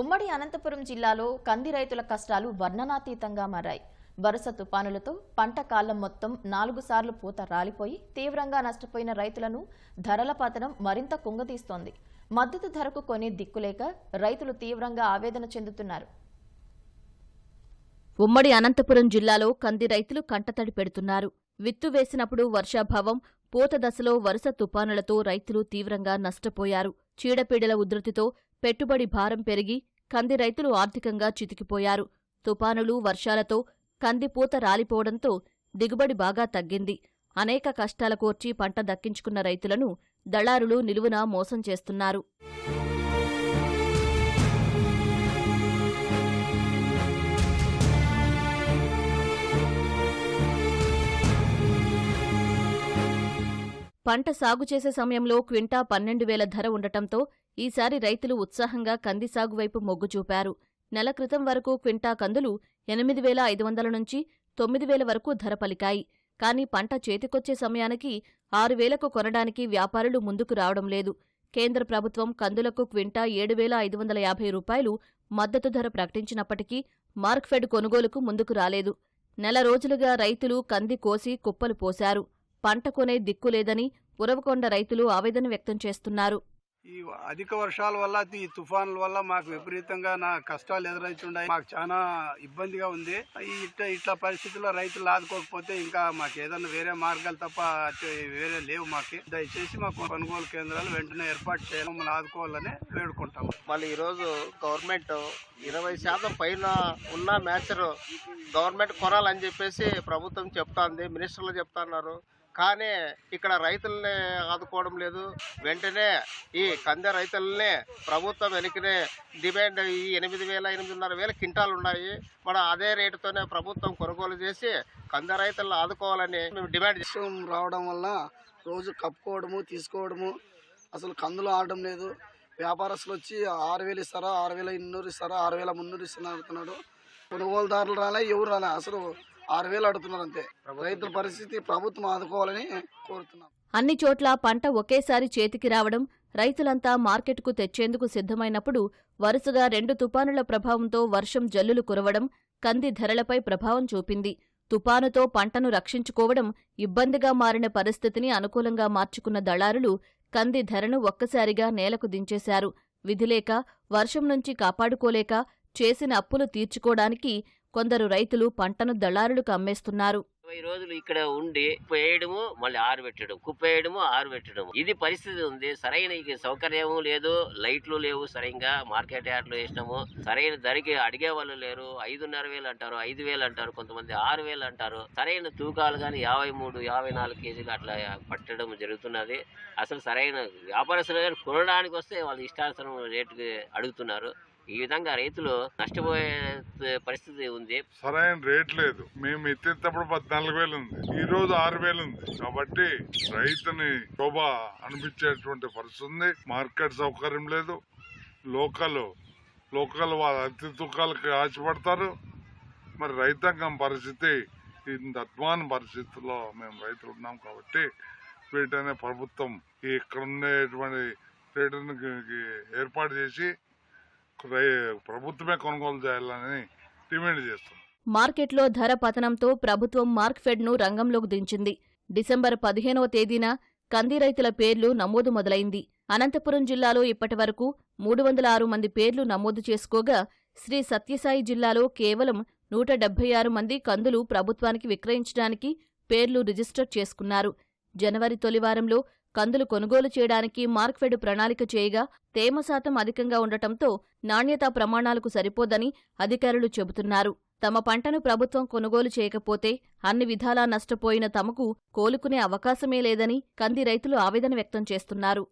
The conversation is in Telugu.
ఉమ్మడి అనంతపురం జిల్లాలో కంది రైతుల కష్టాలు వర్ణనాతీతంగా మారాయి. వరుస తుపానులతో పంట కాలం మొత్తం నాలుగు సార్లు పూత రాలిపోయి తీవ్రంగా నష్టపోయిన రైతులను ధరల పతనం మరింత కుంగతీస్తోంది. మద్దతు ధరకు కొనే దిక్కులేక రైతులు తీవ్రంగా ఆవేదన చెందుతున్నారు. ఉమ్మడి అనంతపురం జిల్లాలో కంది రైతులు కంటతడి పెడుతున్నారు. విత్తు వేసినప్పుడు వర్షాభావం పూత దశలో వరుస తుపానులతో రైతులు తీవ్రంగా నష్టపోయారు. చీడపీడల ఉధృతితో పెట్టుబడి భారం పెరిగి కంది రైతులు ఆర్థికంగా చితికిపోయారు. తుపానులు వర్షాలతో కంది పూత రాలిపోవడంతో దిగుబడి బాగా తగ్గింది. అనేక కష్టాల కోర్చి పంట దక్కించుకున్న రైతులను దళారులు నిలువున మోసం చేస్తున్నారు. పంట సాగు చేసే సమయంలో క్వింటా పన్నెండు వేల ధర ఉండటంతో ఈసారి రైతులు ఉత్సాహంగా కంది సాగు వైపు మొగ్గు చూపారు. నెల క్రితం వరకు క్వింటా కందులు ఎనిమిది వేల ఐదు వందల నుంచి తొమ్మిది వేల వరకు ధర పలికాయి. కానీ పంట చేతికొచ్చే సమయానికి ఆరు వేలకు కొనడానికి వ్యాపారులు ముందుకు రావడం లేదు. కేంద్ర ప్రభుత్వం కందులకు క్వింటా ఏడు వేల ఐదు వందల యాభై రూపాయలు మద్దతు ధర ప్రకటించినప్పటికీ మార్క్ఫెడ్ కొనుగోలుకు ముందుకు రాలేదు. నెల రోజులుగా రైతులు కంది కోసి కుప్పలు పోశారు. పంట కొనే దిక్కులేదని ఉరవకొండ రైతులు ఆవేదన వ్యక్తం చేస్తున్నారు. ఈ అధిక వర్షాల వల్ల ఈ తుఫాన్ల వల్ల మాకు విపరీతంగా నా కష్టాలు ఎదురవుతున్నాయి మాకు చాలా ఇబ్బందిగా ఉంది. ఇట్లా ఇట్లా పరిస్థితుల్లో రైతులు ఆదుకోకపోతే ఇంకా మాకు ఏదన్నా వేరే మార్గాలు తప్ప వేరే లేవు మాకు. దయచేసి మాకు కొనుగోలు కేంద్రాలు వెంటనే ఏర్పాటు చేయాలి మమ్మల్ని ఆదుకోవాలని వేడుకుంటాం. మళ్ళీ ఈరోజు గవర్నమెంట్ ఇరవై శాతం పైన ఉన్న మ్యాచర్ గవర్నమెంట్ కొనాలని చెప్పేసి ప్రభుత్వం చెప్తాంది. మినిస్టర్లు చెప్తున్నారు. కానీ ఇక్కడ రైతుల్ని ఆదుకోవడం లేదు. వెంటనే ఈ కందె రైతుల్ని ప్రభుత్వం వెనకనే డిమాండ్ ఈ ఎనిమిది వేల ఎనిమిదిన్నర వేల క్వింటాలు ఉన్నాయి. మన అదే రేటుతోనే ప్రభుత్వం కొనుగోలు చేసి కందె రైతులను ఆదుకోవాలని మేము డిమాండ్ చేసాం రావడం వల్ల రోజు కప్పుకోవడము తీసుకోవడము అసలు కందులు ఆడడం లేదు. వ్యాపారస్తులు వచ్చి ఆరు వేలు ఇస్తారా ఆరు వేల ఇన్నూరు ఇస్తారా ఆరు వేల మున్నూరు ఇస్తున్నారు అంటున్నాడు కొనుగోలుదారులు రాలే ఎవరు రాలే. అసలు ఆరు వేలు అడుగుతున్నారు అంతే. రైతుల పరిస్థితి ప్రభుత్వం ఆదుకోవాలని కోరుతున్నాం. అన్ని చోట్ల పంట ఒకేసారి చేతికి రావడం రైతులంతా మార్కెట్కు తెచ్చేందుకు సిద్ధమైనప్పుడు వరుసగా రెండు తుపానుల ప్రభావంతో వర్షం జల్లులు కురవడం కంది ధరలపై ప్రభావం చూపింది. తుపానుతో పంటను రక్షించుకోవడం ఇబ్బందిగా మారిన పరిస్థితిని అనుకూలంగా మార్చుకున్న దళారులు కంది ధరను ఒక్కసారిగా నేలకు దించేశారు. విధిలేక వర్షం నుంచి కాపాడుకోలేక చేసిన అప్పులు తీర్చుకోవడానికి కొందరు రైతులు పంటను దళారులకు అమ్మేస్తున్నారు. ఇరవై రోజులు ఇక్కడ ఉండి కుప్ప వేయడము మళ్ళీ ఆరు పెట్టడం కుప్ప ఆరు పెట్టడం ఇది పరిస్థితి ఉంది. సరైన సౌకర్యము లేదు. లైట్లు లేవు సరిగ్గా. మార్కెట్ యార్డ్లు వేసినాము. సరైన ధరకి అడిగే వాళ్ళు లేరు. ఐదున్నర వేలు అంటారు ఐదు వేలు అంటారు కొంతమంది ఆరు వేలు అంటారు. సరైన తూకాలు కానీ యాభై మూడు యాభై నాలుగు కేజీలు అట్లా పట్టడం జరుగుతున్నది. అసలు సరైన వ్యాపారస్తులు కొనడానికి వస్తే వాళ్ళు ఇష్టానుసరం రేటుకి అడుగుతున్నారు. ఈ విధంగా రైతులు నష్టపోయే పరిస్థితి ఉంది. సరైన రేట్ లేదు. మేము ఎత్తేటప్పుడు పద్నాలుగు వేలు ఉంది. ఈ రోజు ఆరు వేలు ఉంది. కాబట్టి రైతుని శోభ అనిపించేటువంటి పరిస్థితి ఉంది. మార్కెట్ సౌకర్యం లేదు. లోకల్ లోకల్ వాళ్ళ అతి తూకాలకి ఆశపడతారు. మరి రైతాంగం పరిస్థితి ఇంత అధ్వాన పరిస్థితుల్లో మేము రైతులు ఉన్నాం కాబట్టి వీటనే ప్రభుత్వం ఇక్కడ ఉండేటువంటి రేటుని ఏర్పాటు చేసి ప్రభుత్వమే కొనుగోలు చేయాలని డిమాండ్ చేస్తుంది మార్కెట్లో ధర పతనంతో ప్రభుత్వం మార్క్ఫెడ్ను రంగంలోకి దించింది. డిసెంబర్ పదిహేనవ తేదీన కంది రైతుల పేర్లు నమోదు మొదలైంది. అనంతపురం జిల్లాలో ఇప్పటి వరకు మూడు వందల ఆరు మంది పేర్లు నమోదు చేసుకోగా శ్రీ సత్యసాయి జిల్లాలో కేవలం నూట డెబ్బై ఆరు మంది కందులు ప్రభుత్వానికి విక్రయించడానికి పేర్లు రిజిస్టర్ చేసుకున్నారు. జనవరి తొలివారంలో కందులు కొనుగోలు చేయడానికి మార్క్ఫెడ్ ప్రణాళిక చేయగా తేమ శాతం అధికంగా ఉండటంతో నాణ్యతా ప్రమాణాలకు సరిపోదని అధికారులు చెబుతున్నారు. తమ పంటను ప్రభుత్వం కొనుగోలు చేయకపోతే అన్ని విధాలా నష్టపోయిన తమకు కోలుకునే అవకాశమే లేదని కంది రైతులు ఆవేదన వ్యక్తం చేస్తున్నారు.